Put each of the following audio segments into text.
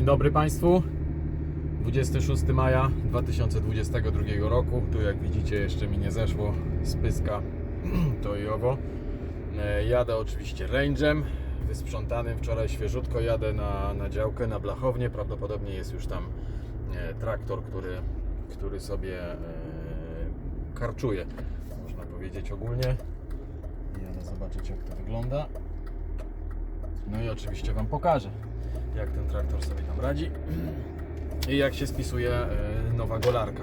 Dzień dobry Państwu. 26 maja 2022 roku. Tu jak widzicie jeszcze mi nie zeszło z pyska to i owo. E, Jadę oczywiście range'em wysprzątanym. Wczoraj świeżutko jadę na, na działkę, na blachownię. Prawdopodobnie jest już tam e, traktor, który, który sobie e, karczuje. Można powiedzieć ogólnie. Jadę zobaczyć jak to wygląda. No i oczywiście Wam pokażę, jak ten traktor sobie tam radzi i jak się spisuje e, nowa golarka,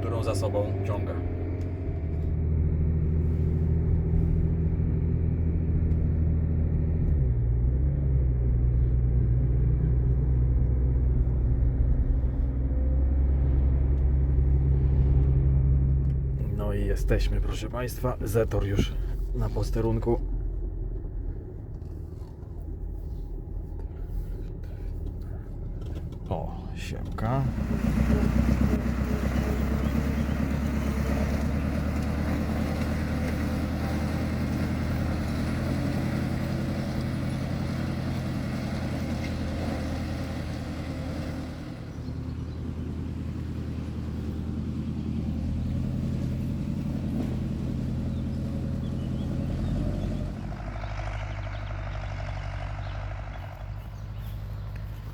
którą za sobą ciąga. No i jesteśmy, proszę Państwa. Zetor już na posterunku. Siemka.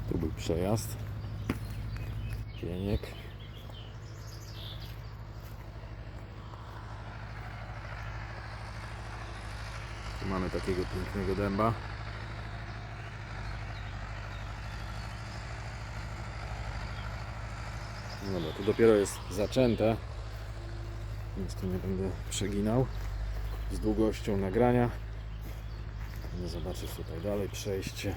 Tu był przejazd. Pieniek. Tu mamy takiego pięknego dęba. No Dobra, tu dopiero jest zaczęte, więc tu nie będę przeginał z długością nagrania. No zobaczyć tutaj dalej przejście.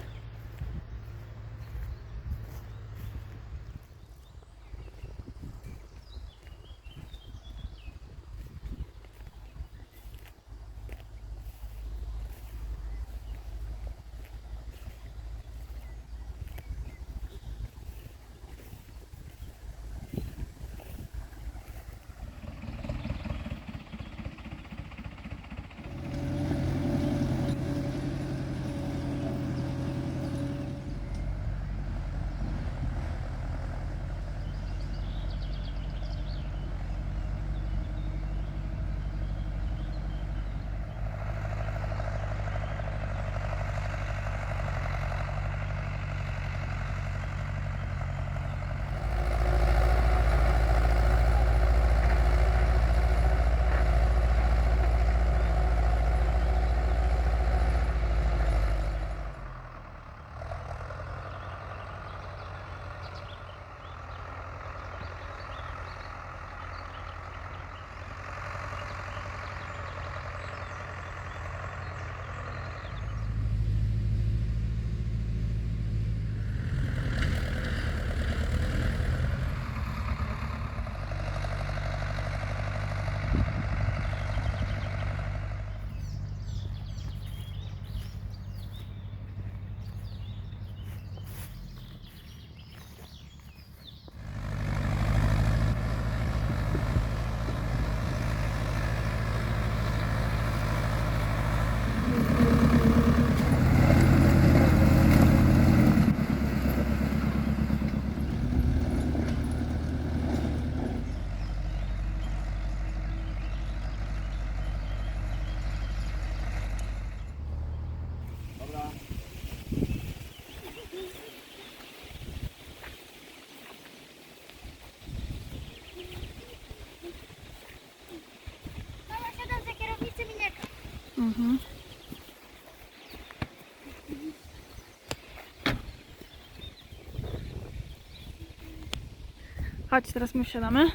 Chodź, teraz my wsiadamy.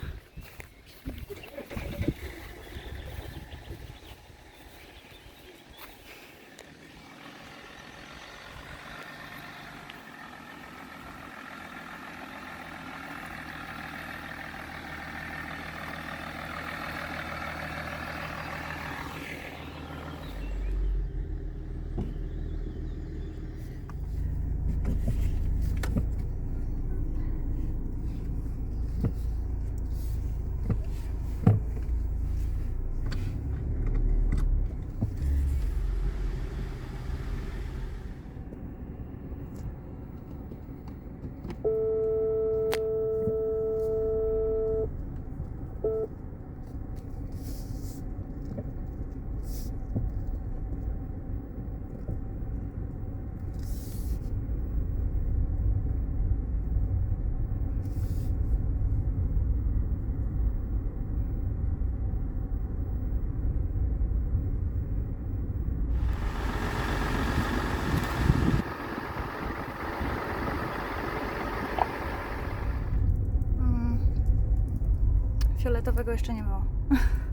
Fioletowego jeszcze nie było.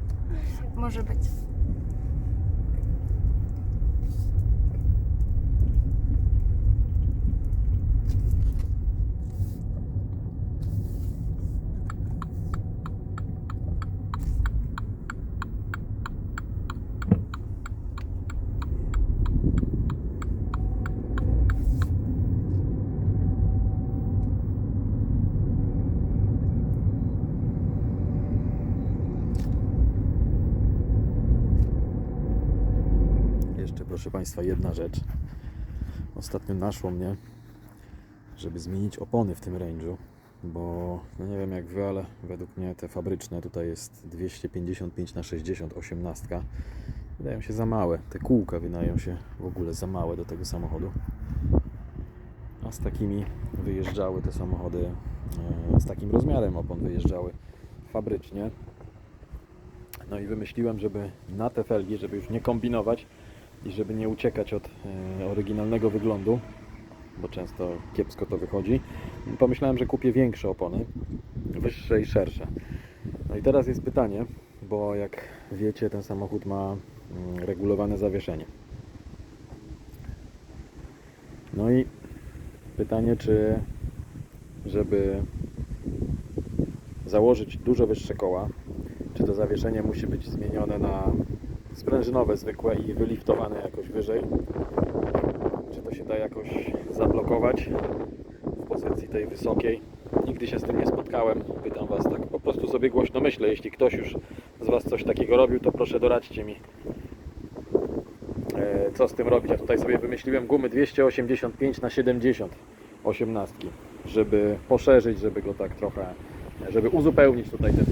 Może być. Jeszcze proszę Państwa jedna rzecz. Ostatnio naszło mnie, żeby zmienić opony w tym range'u, bo no nie wiem jak Wy, ale według mnie te fabryczne tutaj jest 255 na 60 18 wydają się za małe. Te kółka wydają się w ogóle za małe do tego samochodu. A z takimi wyjeżdżały te samochody, e, z takim rozmiarem opon wyjeżdżały fabrycznie. No i wymyśliłem, żeby na te felgi, żeby już nie kombinować i żeby nie uciekać od e, oryginalnego wyglądu, bo często kiepsko to wychodzi, pomyślałem, że kupię większe opony, wyższe i szersze. No i teraz jest pytanie, bo jak wiecie, ten samochód ma mm, regulowane zawieszenie. No i pytanie, czy żeby założyć dużo wyższe koła, czy to zawieszenie musi być zmienione na sprężynowe zwykłe i wyliftowane jakoś wyżej? Czy to się da jakoś zablokować w pozycji tej wysokiej? Nigdy się z tym nie spotkałem. Pytam Was tak po prostu sobie głośno myślę. Jeśli ktoś już z Was coś takiego robił, to proszę doradźcie mi, e, co z tym robić. Ja tutaj sobie wymyśliłem gumy 285 na 70 osiemnastki, żeby poszerzyć, żeby go tak trochę, żeby uzupełnić tutaj ten